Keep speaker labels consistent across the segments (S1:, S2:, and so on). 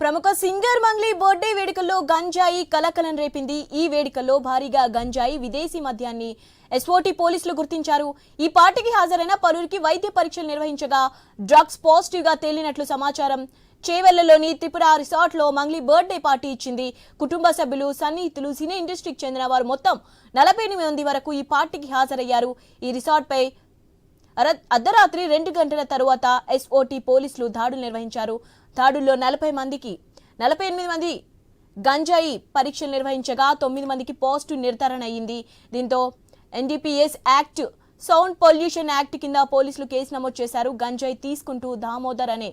S1: ప్రముఖ singer Mangli birthday వేడుకల్లో గంజాయి కలకలం రేపింది. ఈ వేడుకల్లో భారీగా గంజాయి విదేశీ మద్యాన్ని ఎస్ఓటి పోలీసులు గుర్తించారు. ఈ పార్టీకి హాజరైన పలువురికి వైద్య పరీక్షలు నిర్వహించగా డ్రగ్స్ పాజిటివ్గా తేలినట్లు సమాచారం. చేవెళ్ళలోని త్రిపుర రిసార్ట్లో మంగ్లీ బర్త్డే పార్టీ ఇచ్చింది. కుటుంబ సభ్యులు సన్నిహితులు సినీ ఇండస్ట్రీకి చెందిన వారు మొత్తం నలభై ఎనిమిది మంది వరకు ఈ పార్టీకి హాజరయ్యారు. ఈ రిసార్ట్ పై అర్ధరాత్రి రెండు గంటల తరువాత ఎస్ఓటి పోలీసులు దాడులు నిర్వహించారు. దాడుల్లో నలభై మందికి నలభై ఎనిమిది మంది గంజాయి పరీక్షలు నిర్వహించగా తొమ్మిది మందికి పాజిటివ్ నిర్ధారణ అయ్యింది దీంతో NDPS act sound pollution act కింద పోలీసులు కేసు నమోదు చేశారు. గంజాయి తీసుకుంటూ దామోదర్ అనే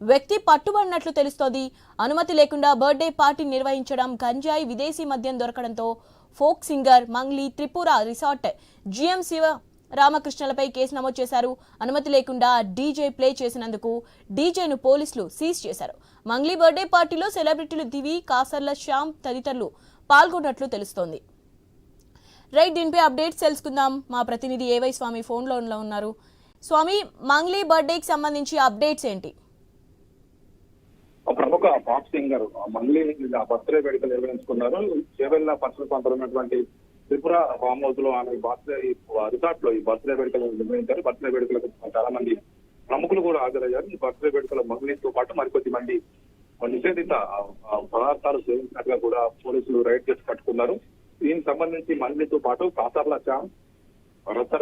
S1: వ్యక్తి పట్టుబడినట్లు తెలుస్తోంది. అనుమతి లేకుండా బర్త్డే పార్టీ నిర్వహించడం గంజాయి విదేశీ మద్యం దొరకడంతో folk singer Mangli Tripura resort GM Shiva రామకృష్ణలపై case నమోదు చేశారు. అనుమతి లేకుండా డీజే ప్లే చేసినందుకు డీజేను పోలీసులు సీజ్ చేశారు. మంగ్లీ బర్త్డే పార్టీలో సెలబ్రిటీలు దివి కాసర్ల శ్యామ్ తదితరులు పాల్గొన్నట్లు తెలుస్తోంది. రైట్ దీనిపై అప్డేట్స్ తెలుసుకుందాం. మా ప్రతినిధి ఏవై స్వామి ఫోన్లో ఉన్నారు. స్వామి మంగ్లీ బర్త్డేకి సంబంధించి అప్డేట్స్ ఏంటి?
S2: ప్రముఖ పాప్ సింగర్ మళ్ళీ బర్త్డే వేడుకలు నిర్వహించుకున్నారు. చేవెళ్ళ పశ్చిమ కొంత ఉన్నటువంటి త్రిపుర ఫామ్ హౌస్లో ఆమె బర్త్డే రిసార్ట్లో ఈ బర్త్డే వేడుకలు నిర్వహించారు. బర్త్డే వేడుకలకు చాలా మంది ప్రముఖులు కూడా హాజరయ్యారు. ఈ బర్త్డే వేడుకల మహిళతో పాటు మరికొద్ది మంది నిషేధిత పదార్థాలు సేవించినట్టుగా కూడా పోలీసులు రైడ్ చేసి పట్టుకున్నారు దీనికి సంబంధించి మంత్రితో పాటు కాసర్ల శ్యామ్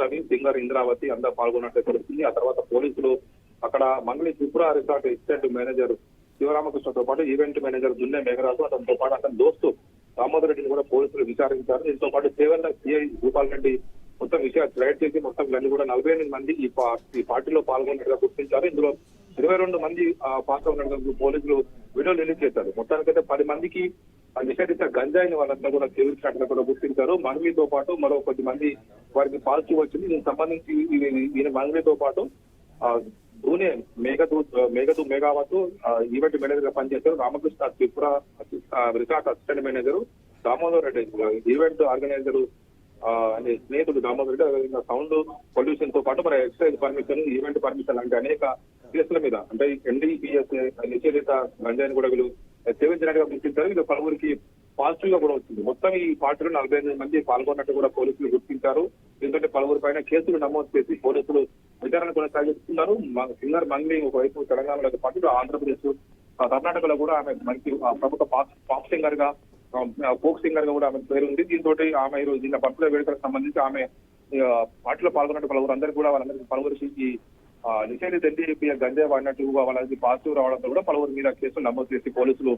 S2: రవి సింగర్ ఇంద్రావతి అందరూ పాల్గొన్నట్టు తెలుస్తుంది. ఆ తర్వాత పోలీసులు అక్కడ Mangli Tripura resort extent manager శివరామకృష్ణతో పాటు ఈవెంట్ మేనేజర్ దున్నే మేఘరాజు అతనితో పాటు అతని దోస్తు దామోదర్ రెడ్డిని కూడా పోలీసులు విచారించారు. దీంతో పాటు సేవల్ల సిఐ భూపాల్ రెడ్డి మొత్తం విషయాలు రైడ్ చేసి మొత్తం ఇవన్నీ కూడా నలభై ఎనిమిది మంది ఈ ఈ పార్టీలో పాల్గొన్నట్టుగా గుర్తించారు. ఇందులో ఇరవై రెండు మంది పాత్ర ఉన్నట్టు పోలీసులు వీడియో రిలీజ్ చేశారు. మొత్తానికైతే పది మందికి ఆ నిషేధిత గంజాయిని వాళ్ళంతా కూడా సేవించినట్టుగా కూడా గుర్తించారు. మంగ్లీతో పాటు మరో కొద్ది మంది వారికి పాజిటివ్ వచ్చింది దీనికి సంబంధించి ఈయన మంగ్లీతో పాటు ఆ, మేఘదూ మేఘదూ మేఘావత్ ఆ, ఈవెంట్ మేనేజర్గా పనిచేశారు. Ramakrishna Tripura resort assistant manager Damodar Reddy event organiser ఆ, అనే స్నేహితుడు దామోదర్ రెడ్డి అదేవిధంగా సౌండ్ పొల్యూషన్తో పాటు మరి ఎక్సైజ్ పర్మిషన్ ఈవెంట్ పర్మిషన్ లాంటి అనేక కేసుల మీద అంటే ఎన్డీపీఎస్ నిషేధిత గంజాయిని కూడా వీళ్ళు సేవించినట్టుగా గుర్తించారు. ఇది పలువురికి పాజిటివ్గా కూడా వచ్చింది. మొత్తం ఈ పార్టీలో నలభై ఎనిమిది మంది పాల్గొన్నట్టు కూడా పోలీసులు గుర్తించారు. దీంతో పలువురు పైన కేసులు నమోదు చేసి పోలీసులు విచారణ కొనసాగిస్తున్నారు. సింగర్ మంగ్లీ ఒకవైపు తెలంగాణలో పాటు ఆంధ్రప్రదేశ్ కర్ణాటకలో కూడా ఆమె మంచి ప్రముఖ పాప్ పాప్ సింగర్గా ఫోక్ సింగర్గా కూడా ఆమె పేరు ఉంది. దీంతో ఆమె ఈరోజు నిన్న బర్త్డే వేడుకలకు సంబంధించి ఆమె పార్టీలో పాల్గొన్నట్టు పలువురు అందరూ కూడా వాళ్ళందరికీ పలువురికి ఆ, నిషేధిత ఎన్డీపీ గంజాయి వాడినట్టు వాళ్ళకి పాజిటివ్ రావడంతో కూడా పలువురు మీద కేసులు నమోదు చేసి పోలీసులు